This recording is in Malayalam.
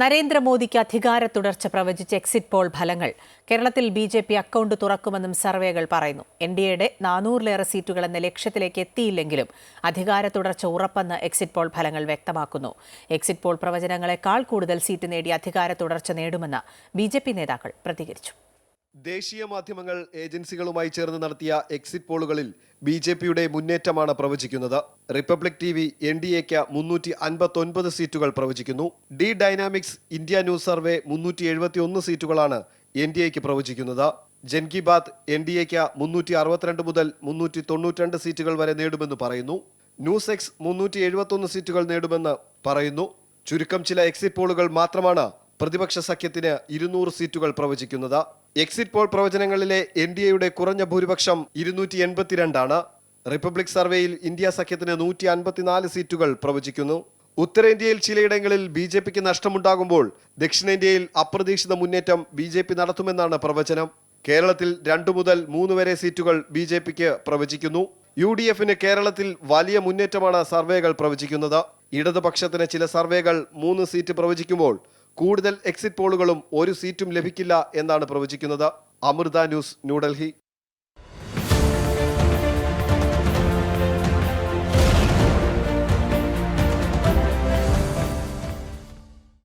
നരേന്ദ്രമോദിക്ക് അധികാര തുടർച്ച പ്രവചിച്ച എക്സിറ്റ് പോൾ ഫലങ്ങൾ. കേരളത്തിൽ ബി ജെ പി അക്കൗണ്ട് തുറക്കുമെന്നും സർവേകൾ പറയുന്നു. എൻ ഡി എയുടെ നാനൂറിലേറെ സീറ്റുകൾ എന്ന ലക്ഷ്യത്തിലേക്ക് എത്തിയില്ലെങ്കിലും അധികാര തുടർച്ച ഉറപ്പെന്ന് എക്സിറ്റ് പോൾ ഫലങ്ങൾ വ്യക്തമാക്കുന്നു. എക്സിറ്റ് പോൾ പ്രവചനങ്ങളെക്കാൾ കൂടുതൽ സീറ്റ് നേടി അധികാര തുടർച്ച നേടുമെന്ന് ബി നേതാക്കൾ പ്രതികരിച്ചു. ദേശീയ മാധ്യമങ്ങൾ ഏജൻസികളുമായി ചേർന്ന് നടത്തിയ എക്സിറ്റ് പോളുകളിൽ ബി ജെ പിയുടെ മുന്നേറ്റമാണ് പ്രവചിക്കുന്നത്. Republic T V N D എക്ക് മുന്നൂറ്റി അൻപത്തൊൻപത് സീറ്റുകൾ പ്രവചിക്കുന്നു. D Dynamics India News survey മുന്നൂറ്റി എഴുപത്തി ഒന്ന് സീറ്റുകളാണ് എൻ ഡി എക്ക് പ്രവചിക്കുന്നത്. ജൻ കി ബാത്ത് എൻ ഡി എക്ക് മുന്നൂറ്റി അറുപത്തിരണ്ട് മുതൽ മുന്നൂറ്റി തൊണ്ണൂറ്റിരണ്ട് സീറ്റുകൾ വരെ നേടുമെന്ന് പറയുന്നു. ന്യൂസ് എക്സ് മുന്നൂറ്റി എഴുപത്തൊന്ന് സീറ്റുകൾ നേടുമെന്ന് പറയുന്നു. ചുരുക്കം ചില എക്സിറ്റ് പോളുകൾ മാത്രമാണ് പ്രതിപക്ഷ സഖ്യത്തിന് ഇരുന്നൂറ് സീറ്റുകൾ പ്രവചിക്കുന്നത്. എക്സിറ്റ് പോൾ പ്രവചനങ്ങളിലെ എൻ ഡി എയുടെ കുറഞ്ഞ ഭൂരിപക്ഷം ഇരുന്നൂറ്റി എൺപത്തിരണ്ടാണ് റിപ്പബ്ലിക് സർവേയിൽ ഇന്ത്യ സഖ്യത്തിന് നൂറ്റി അൻപത്തിനാല് സീറ്റുകൾ പ്രവചിക്കുന്നു. ഉത്തരേന്ത്യയിൽ ചിലയിടങ്ങളിൽ ബി ജെ പിക്ക് നഷ്ടമുണ്ടാകുമ്പോൾ ദക്ഷിണേന്ത്യയിൽ അപ്രതീക്ഷിത മുന്നേറ്റം ബി ജെ പി നടത്തുമെന്നാണ് പ്രവചനം. കേരളത്തിൽ രണ്ടു മുതൽ മൂന്ന് വരെ സീറ്റുകൾ ബി ജെ പിക്ക് പ്രവചിക്കുന്നു. യു ഡി എഫിന് കേരളത്തിൽ വലിയ മുന്നേറ്റമാണ് സർവേകൾ പ്രവചിക്കുന്നത്. ഇടതുപക്ഷത്തിന് ചില സർവേകൾ മൂന്ന് സീറ്റ് പ്രവചിക്കുമ്പോൾ കൂടുതൽ എക്സിറ്റ് പോളുകളും ഒരു സീറ്റും ലഭിക്കില്ല എന്നാണ് പ്രവചിക്കുന്നത്. അമൃത ന്യൂസ് ന്യൂഡൽഹി